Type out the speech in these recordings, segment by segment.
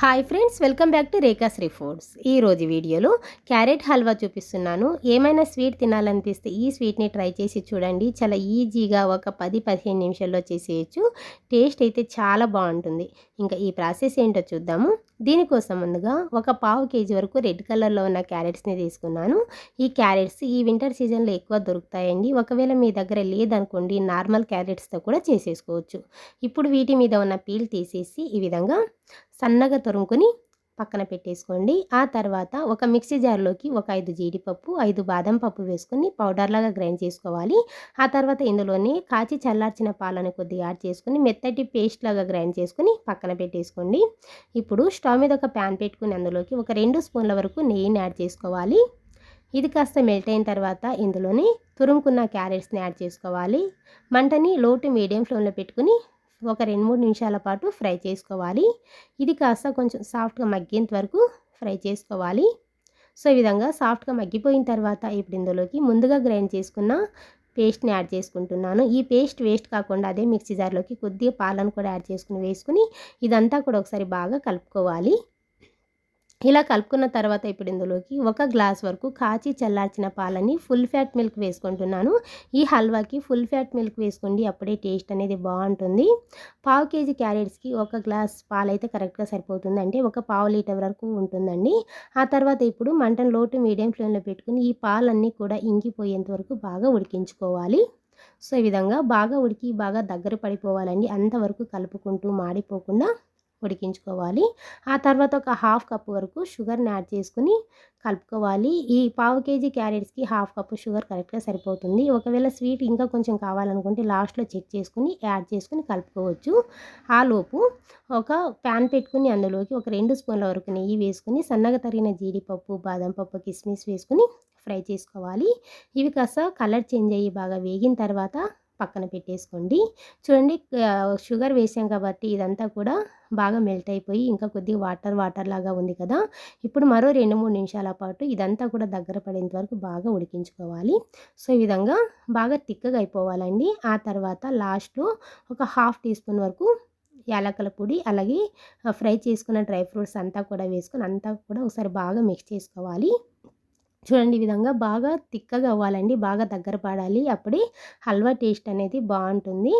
Hi friends welcome back to Rekhashri foods ఈరోజు వీడియోలో carrot halwa చూపిస్తున్నాను. ఏమైనా స్వీట్ తినాలనిపిస్తే ఈ స్వీట్ని ట్రై చేసి చూడండి. చాలా ఈజీగా ఒక పది పదిహేను నిమిషాల్లో చేసేయచ్చు. టేస్ట్ అయితే చాలా బాగుంటుంది. ఇంకా ఈ ప్రాసెస్ ఏంటో చూద్దాము. దీనికోసం ముందుగా ఒక పావు కేజీ వరకు రెడ్ కలర్లో ఉన్న క్యారెట్స్ని తీసుకున్నాను. ఈ క్యారెట్స్ ఈ వింటర్ సీజన్లో ఎక్కువ దొరుకుతాయండి. ఒకవేళ మీ దగ్గర లేదనుకోండి నార్మల్ క్యారెట్స్తో కూడా చేసేసుకోవచ్చు. ఇప్పుడు వీటి మీద ఉన్న పీల్ తీసేసి ఈ విధంగా సన్నగా తరుముకొని పక్కన పెట్టేసుకోండి. ఆ తర్వాత ఒక మిక్సీ జార్లోకి ఒక ఐదు జీడిపప్పు ఐదు బాదం పప్పు వేసుకొని పౌడర్లాగా గ్రైండ్ చేసుకోవాలి. ఆ తర్వాత ఇందులోనే కాచి చల్లార్చిన పాలను కొద్దిగా యాడ్ చేసుకుని మెత్తటి పేస్ట్ లాగా గ్రైండ్ చేసుకుని పక్కన పెట్టేసుకోండి. ఇప్పుడు స్టవ్ మీద ఒక ప్యాన్ పెట్టుకుని అందులోకి ఒక రెండు స్పూన్ల వరకు నెయ్యిని యాడ్ చేసుకోవాలి. ఇది కాస్త మెల్ట్ అయిన తర్వాత ఇందులోనే తురుముకున్న క్యారెట్స్ని యాడ్ చేసుకోవాలి. మంటని లో టు మీడియం ఫ్లేమ్లో పెట్టుకుని ఒక రెండు మూడు నిమిషాల పాటు ఫ్రై చేసుకోవాలి. ఇది కాస్త కొంచెం సాఫ్ట్గా మగ్గేంత వరకు ఫ్రై చేసుకోవాలి. సో ఈ విధంగా సాఫ్ట్గా మగ్గిపోయిన తర్వాత ఇప్పుడు ఇందులోకి ముందుగా గ్రైండ్ చేసుకున్న పేస్ట్ని యాడ్ చేసుకుంటున్నాను. ఈ పేస్ట్ వేస్ట్ కాకుండా అదే మిక్సీ జార్లోకి కొద్దిగా పాలను కూడా యాడ్ చేసుకుని వేసుకుని ఇదంతా కూడా ఒకసారి బాగా కలుపుకోవాలి. ఇలా కలుపుకున్న తర్వాత ఇప్పుడు ఇందులోకి ఒక గ్లాస్ వరకు కాచి చల్లార్చిన పాలని ఫుల్ ఫ్యాట్ మిల్క్ వేసుకుంటున్నాను. ఈ హల్వాకి ఫుల్ ఫ్యాట్ మిల్క్ వేసుకోండి అప్పుడే టేస్ట్ అనేది బాగుంటుంది. పావు కేజీ క్యారెట్స్కి ఒక గ్లాస్ పాలైతే కరెక్ట్గా సరిపోతుంది. అంటే ఒక పావు లీటర్ వరకు ఉంటుందండి. ఆ తర్వాత ఇప్పుడు మంటను లోటు మీడియం ఫ్లేమ్లో పెట్టుకుని ఈ పాలన్నీ కూడా ఇంకిపోయేంత వరకు బాగా ఉడికించుకోవాలి. సో ఈ విధంగా బాగా ఉడికి బాగా దగ్గర పడిపోవాలండి. అంతవరకు కలుపుకుంటూ మాడిపోకుండా ఉడికించుకోవాలి. ఆ తర్వాత ఒక హాఫ్ కప్ వరకు షుగర్ని యాడ్ చేసుకుని కలుపుకోవాలి. ఈ పావు కేజీ క్యారెట్స్కి హాఫ్ కప్ షుగర్ కరెక్ట్గా సరిపోతుంది. ఒకవేళ స్వీట్ ఇంకా కొంచెం కావాలనుకుంటే లాస్ట్లో చెక్ చేసుకుని యాడ్ చేసుకుని కలుపుకోవచ్చు. ఆ లోపు ఒక ప్యాన్ పెట్టుకుని అందులోకి ఒక రెండు స్పూన్ల వరకు నెయ్యి వేసుకుని సన్నగా తరిగిన జీడిపప్పు బాదం పప్పు కిస్మిస్ వేసుకుని ఫ్రై చేసుకోవాలి. ఇవి కాస్త కలర్ చేంజ్ అయ్యి బాగా వేగిన తర్వాత పక్కన పెట్టేసుకోండి. చూడండి షుగర్ వేసాం కాబట్టి ఇదంతా కూడా బాగా మెల్ట్ అయిపోయి ఇంకా కొద్దిగా వాటర్ వాటర్ లాగా ఉంది కదా. ఇప్పుడు మరో రెండు మూడు నిమిషాల పాటు ఇదంతా కూడా దగ్గర పడేంత వరకు బాగా ఉడికించుకోవాలి. సో ఈ విధంగా బాగా తిక్కగా అయిపోవాలండి. ఆ తర్వాత లాస్ట్లో ఒక హాఫ్ టీ స్పూన్ వరకు యాలకల పొడి అలాగే ఫ్రై చేసుకున్న డ్రై ఫ్రూట్స్ అంతా కూడా వేసుకొని అంతా కూడా ఒకసారి బాగా మిక్స్ చేసుకోవాలి. చూడండి ఈ విధంగా బాగా తిక్కగా అవ్వాలండి. బాగా దగ్గర పడాలి. అప్పుడే హల్వా టేస్ట్ అనేది బాగుంటుంది.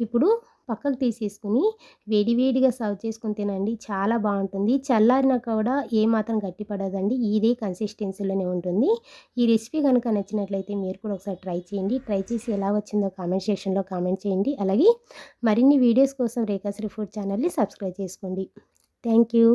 ఇప్పుడు పక్కకు తీసేసుకుని వేడివేడిగా సర్వ్ చేసుకుని తినండి. చాలా బాగుంటుంది. చల్లారినా కూడా ఏమాత్రం గట్టిపడదండి ఇదే కన్సిస్టెన్సీలోనే ఉంటుంది. ఈ రెసిపీ కనుక నచ్చినట్లయితే మీరు కూడా ఒకసారి ట్రై చేయండి. ట్రై చేసి ఎలా వచ్చిందో కామెంట్ సెక్షన్లో కామెంట్ చేయండి. అలాగే మరిన్ని వీడియోస్ కోసం రేఖాశ్రీ ఫుడ్ ఛానల్ని సబ్స్క్రైబ్ చేసుకోండి. Thank you.